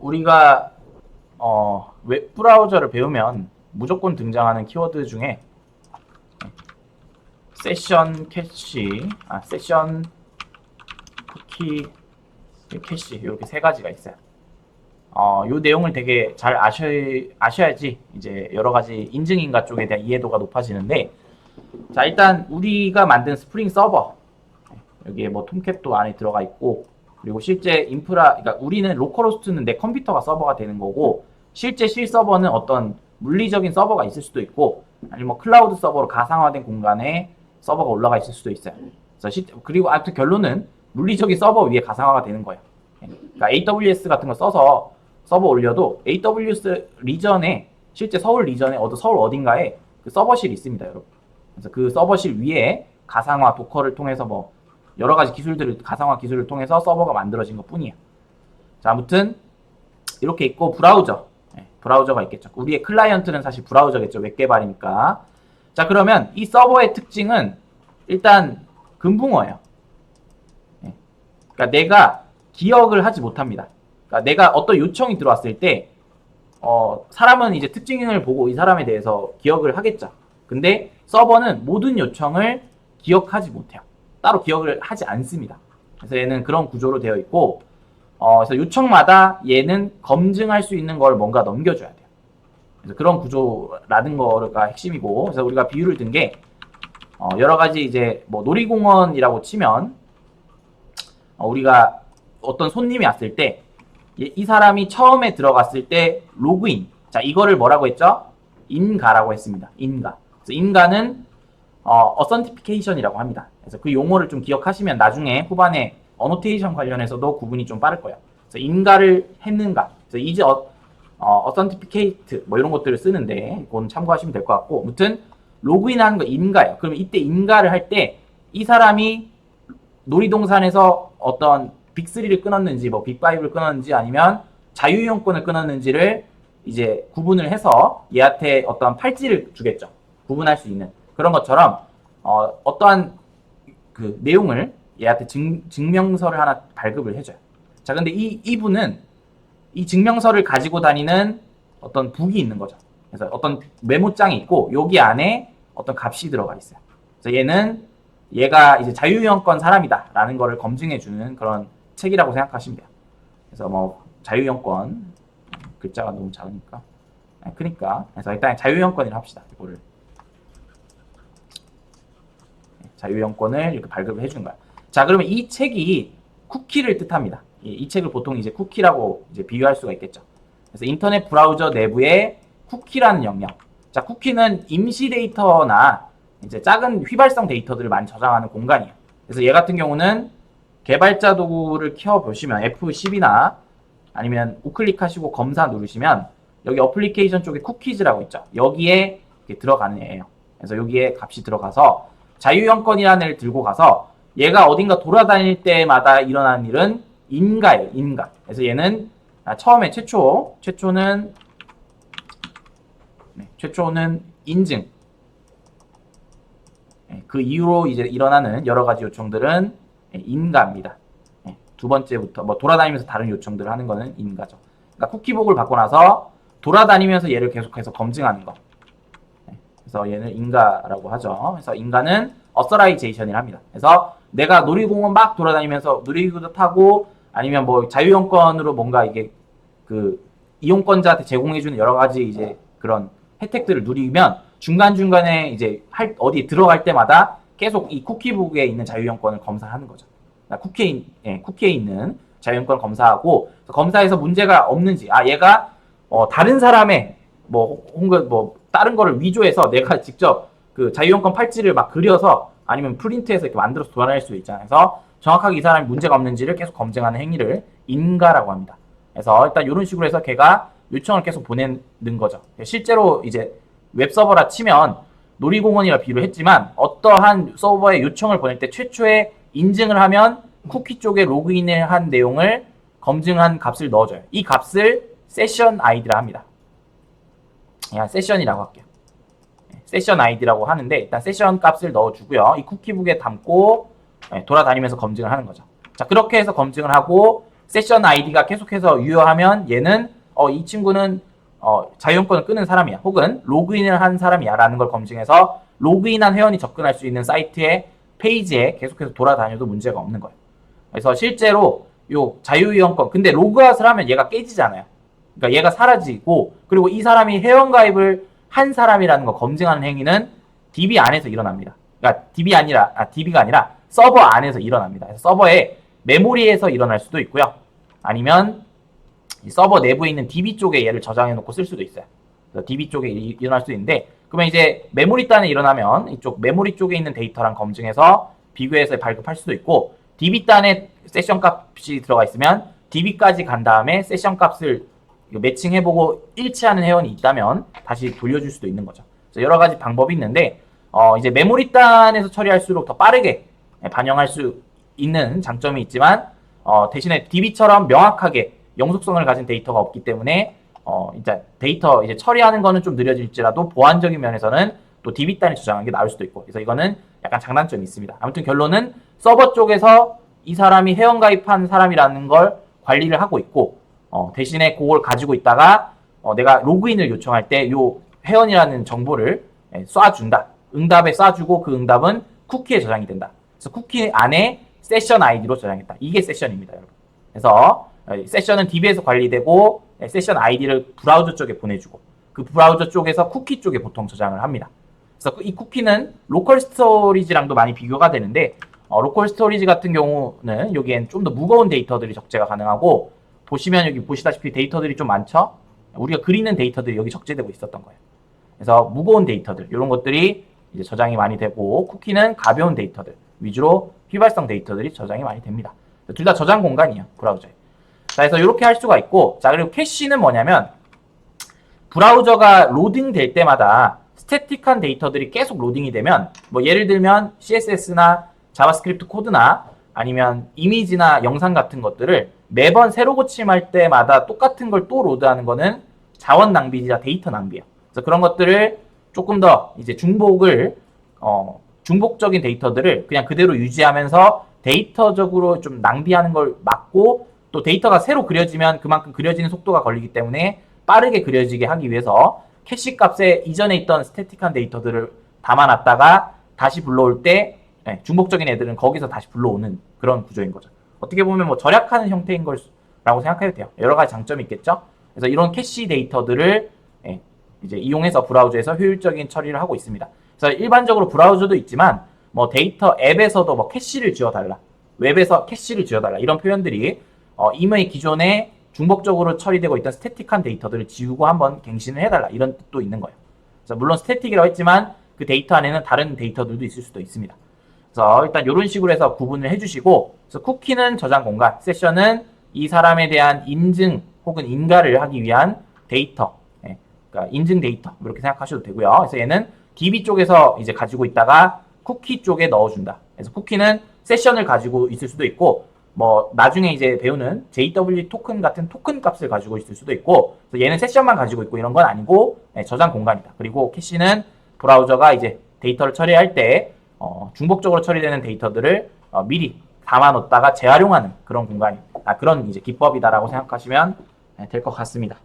우리가 어, 웹 브라우저를 배우면 무조건 등장하는 키워드 중에 세션 캐시, 아, 세션 쿠키 캐시 이렇게 세 가지가 있어요. 어, 요 내용을 되게 잘 아셔, 아셔야지 이제 여러 가지 인증인가 쪽에 대한 이해도가 높아지는데 자 일단 우리가 만든 스프링 서버 여기에 뭐 톰캡도 안에 들어가 있고 그리고 실제 인프라 그러니까 우리는 로컬호스트는 내 컴퓨터가 서버가 되는 거고 실제 실 서버는 어떤 물리적인 서버가 있을 수도 있고 아니면 뭐 클라우드 서버로 가상화된 공간에 서버가 올라가 있을 수도 있어요. 그래서 실, 그리고 아무튼 결론은 물리적인 서버 위에 가상화가 되는 거예요. 그러니까 AWS 같은 거 써서 서버 올려도 AWS 리전에 실제 서울 리전에 어디 서울 어딘가에 그 서버실이 있습니다, 여러분. 그래서 그 서버실 위에 가상화 도커를 통해서 뭐 여러 가지 기술들을 가상화 기술을 통해서 서버가 만들어진 것 뿐이에요. 자, 아무튼 이렇게 있고 브라우저. 네, 브라우저가 있겠죠. 우리의 클라이언트는 사실 브라우저겠죠. 웹 개발이니까. 자, 그러면 이 서버의 특징은 일단 금붕어예요. 네. 그러니까 내가 기억을 하지 못합니다. 그러니까 내가 어떤 요청이 들어왔을 때 어, 사람은 이제 특징을 보고 이 사람에 대해서 기억을 하겠죠. 근데 서버는 모든 요청을 기억하지 못해요. 따로 기억을 하지 않습니다. 그래서 얘는 그런 구조로 되어 있고, 어, 그래서 요청마다 얘는 검증할 수 있는 걸 뭔가 넘겨줘야 돼요. 그래서 그런 구조라는 거가 핵심이고, 그래서 우리가 비유를 든 게, 어, 여러 가지 이제 뭐 놀이공원이라고 치면, 어, 우리가 어떤 손님이 왔을 때, 이- 이 사람이 처음에 들어갔을 때 로그인. 자, 이거를 뭐라고 했죠? 인가라고 했습니다. 인가. 그래서 인가는 어, authentication이라고 합니다. 그래서 그 용어를 좀 기억하시면 나중에 후반에 어노테이션 관련해서도 구분이 좀 빠를 거예요. 그래서 인가를 했는가. 그래서 이제 어, 어, authenticate 뭐 이런 것들을 쓰는데 그건 참고하시면 될 것 같고 아무튼 로그인하는 거 인가예요. 그러면 이때 인가를 할 때 이 사람이 놀이동산에서 어떤 빅3를 끊었는지 뭐 빅5를 끊었는지 아니면 자유이용권을 끊었는지를 이제 구분을 해서 얘한테 어떤 팔찌를 주겠죠. 구분할 수 있는 그런 것처럼 어, 어떠한 그 내용을 얘한테 증, 증명서를 하나 발급을 해줘요. 자, 근데 이 이분은 이 증명서를 가지고 다니는 어떤 북이 있는 거죠. 그래서 어떤 메모장이 있고 여기 안에 어떤 값이 들어가 있어요. 그래서 얘는 얘가 이제 자유이용권 사람이다라는 거를 검증해 주는 그런 책이라고 생각하시면 돼요. 그래서 뭐 자유이용권 글자가 너무 작으니까 네, 크니까 그래서 일단 자유이용권이라 합시다. 이거를 네, 자유이용권을 이렇게 발급을 해준 거야. 자, 그러면 이 책이 쿠키를 뜻합니다. 이, 이 책을 보통 이제 쿠키라고 이제 비유할 수가 있겠죠. 그래서 인터넷 브라우저 내부에 쿠키라는 영역. 자, 쿠키는 임시 데이터나 이제 작은 휘발성 데이터들을 많이 저장하는 공간이에요. 그래서 얘 같은 경우는 개발자 도구를 켜 보시면 F10이나 아니면 우클릭 하시고 검사 누르시면 여기 어플리케이션 쪽에 쿠키즈라고 있죠. 여기에 들어가는 애예요. 그래서 여기에 값이 들어가서 자유형권이라는 애를 들고 가서 얘가 어딘가 돌아다닐 때마다 일어나는 일은 인가예요. 인가. 그래서 얘는 아, 처음에 최초 최초는 네, 최초는 인증. 네, 그 이후로 이제 일어나는 여러 가지 요청들은 네, 인가입니다. 네, 두 번째부터 뭐 돌아다니면서 다른 요청들을 하는 거는 인가죠. 그러니까 쿠키복을 받고 나서 돌아다니면서 얘를 계속해서 검증하는 거. 네, 그래서 얘는 인가라고 하죠. 그래서 인가는 어서라이제이션이라 합니다. 그래서 내가 놀이공원 막 돌아다니면서 놀이기구도 타고 아니면 뭐 자유이용권으로 뭔가 이게 그 이용권자한테 제공해주는 여러 가지 이제 그런 혜택들을 누리면 중간중간에 이제 할, 어디 들어갈 때마다 계속 이 쿠키북에 있는 자유이용권을 검사하는 거죠. 그러니까 쿠키에, 예, 쿠키에 있는 자유이용권을 검사하고 검사해서 문제가 없는지 아 얘가 어, 다른 사람의 뭐 혹은 뭐 다른 거를 위조해서 내가 직접 그 자유이용권 팔찌를 막 그려서 아니면 프린트해서 이렇게 만들어서 도안할 수 있잖아요. 그래서 정확하게 이 사람이 문제가 없는지를 계속 검증하는 행위를 인가라고 합니다. 그래서 일단 이런 식으로 해서 걔가 요청을 계속 보내는 거죠. 실제로 이제 웹 서버라 치면 놀이공원이라 비유를 했지만 어떠한 서버에 요청을 보낼 때 최초에 인증을 하면 쿠키 쪽에 로그인을 한 내용을 검증한 값을 넣어줘요. 이 값을 세션 아이디라 합니다. 그냥 세션이라고 할게요. 세션 아이디라고 하는데 일단 세션 값을 넣어주고요. 이 쿠키북에 담고 네, 돌아다니면서 검증을 하는 거죠. 자 그렇게 해서 검증을 하고 세션 아이디가 계속해서 유효하면 얘는 어, 이 친구는 어, 자유용권을 끄는 사람이야. 혹은 로그인을 한 사람이야. 라는 걸 검증해서 로그인한 회원이 접근할 수 있는 사이트에 페이지에 계속해서 돌아다녀도 문제가 없는 거예요. 그래서 실제로 요 자유이용권 근데 로그아웃을 하면 얘가 깨지잖아요. 그러니까 얘가 사라지고 그리고 이 사람이 회원가입을 한 사람이라는 거 검증하는 행위는 DB 안에서 일어납니다. 그러니까 DB 아니라 아, DB가 아니라 서버 안에서 일어납니다. 서버의 메모리에서 일어날 수도 있고요. 아니면 이 서버 내부에 있는 DB 쪽에 얘를 저장해 놓고 쓸 수도 있어요. 그래서 DB 쪽에 이- 일어날 수도 있는데 그러면 이제 메모리 단에 일어나면 이쪽 메모리 쪽에 있는 데이터랑 검증해서 비교해서 발급할 수도 있고 DB 단에 세션 값이 들어가 있으면 DB까지 간 다음에 세션 값을 매칭해보고 일치하는 회원이 있다면 다시 돌려줄 수도 있는 거죠. 여러 가지 방법이 있는데 어, 이제 메모리 단에서 처리할수록 더 빠르게 반영할 수 있는 장점이 있지만 어, 대신에 DB처럼 명확하게 영속성을 가진 데이터가 없기 때문에 어, 이제 데이터 이제 처리하는 거는 좀 느려질지라도 보안적인 면에서는 또 DB 단에 저장하는 게 나을 수도 있고 그래서 이거는 약간 장단점이 있습니다. 아무튼 결론은 서버 쪽에서 이 사람이 회원 가입한 사람이라는 걸 관리를 하고 있고 어, 대신에 그걸 가지고 있다가 어, 내가 로그인을 요청할 때 요 회원이라는 정보를 예, 쏴준다. 응답에 쏴주고 그 응답은 쿠키에 저장이 된다. 그래서 쿠키 안에 세션 아이디로 저장했다. 이게 세션입니다, 여러분. 그래서 어, 세션은 DB에서 관리되고 예, 세션 아이디를 브라우저 쪽에 보내주고 그 브라우저 쪽에서 쿠키 쪽에 보통 저장을 합니다. 그래서 그이 쿠키는 로컬 스토리지랑도 많이 비교가 되는데 어, 로컬 스토리지 같은 경우는 여기엔 좀 더 무거운 데이터들이 적재가 가능하고 보시면 여기 보시다시피 데이터들이 좀 많죠? 우리가 그리는 데이터들이 여기 적재되고 있었던 거예요. 그래서 무거운 데이터들 이런 것들이 이제 저장이 많이 되고 쿠키는 가벼운 데이터들 위주로 휘발성 데이터들이 저장이 많이 됩니다. 둘 다 저장 공간이에요 브라우저에. 자 그래서 이렇게 할 수가 있고 자 그리고 캐시는 뭐냐면 브라우저가 로딩 될 때마다 스태틱한 데이터들이 계속 로딩이 되면 뭐 예를 들면 CSS나 자바스크립트 코드나 아니면 이미지나 영상 같은 것들을 매번 새로 고침할 때마다 똑같은 걸 또 로드하는 거는 자원 낭비이자 데이터 낭비예요. 그래서 그런 것들을 조금 더 이제 중복을 어, 중복적인 데이터들을 그냥 그대로 유지하면서 데이터적으로 좀 낭비하는 걸 막고 또 데이터가 새로 그려지면 그만큼 그려지는 속도가 걸리기 때문에 빠르게 그려지게 하기 위해서 캐시 값에 이전에 있던 스태틱한 데이터들을 담아놨다가 다시 불러올 때 예, 중복적인 애들은 거기서 다시 불러오는 그런 구조인 거죠. 어떻게 보면 뭐 절약하는 형태인 걸라고 생각해도 돼요. 여러 가지 장점이 있겠죠. 그래서 이런 캐시 데이터들을 예, 이제 이용해서 브라우저에서 효율적인 처리를 하고 있습니다. 그래서 일반적으로 브라우저도 있지만 뭐 데이터 앱에서도 뭐 캐시를 지어달라, 웹에서 캐시를 지어달라 이런 표현들이 어, 이미 기존에 중복적으로 처리되고 있던 스태틱한 데이터들을 지우고 한번 갱신을 해달라 이런 뜻도 있는 거예요. 그래서 물론 스태틱이라고 했지만 그 데이터 안에는 다른 데이터들도 있을 수도 있습니다. 그래서 일단 이런 식으로 해서 구분을 해주시고 그래서 쿠키는 저장 공간, 세션은 이 사람에 대한 인증 혹은 인가를 하기 위한 데이터, 예, 그러니까 인증 데이터 이렇게 생각하셔도 되고요. 그래서 얘는 DB 쪽에서 이제 가지고 있다가 쿠키 쪽에 넣어준다. 그래서 쿠키는 세션을 가지고 있을 수도 있고 뭐 나중에 이제 배우는 JW 토큰 같은 토큰 값을 가지고 있을 수도 있고 얘는 세션만 가지고 있고 이런 건 아니고 예, 저장 공간이다. 그리고 캐시는 브라우저가 이제 데이터를 처리할 때 어, 중복적으로 처리되는 데이터들을 어, 미리 담아놓다가 재활용하는 그런 공간이 아 그런 이제 기법이다라고 생각하시면 될 것 같습니다.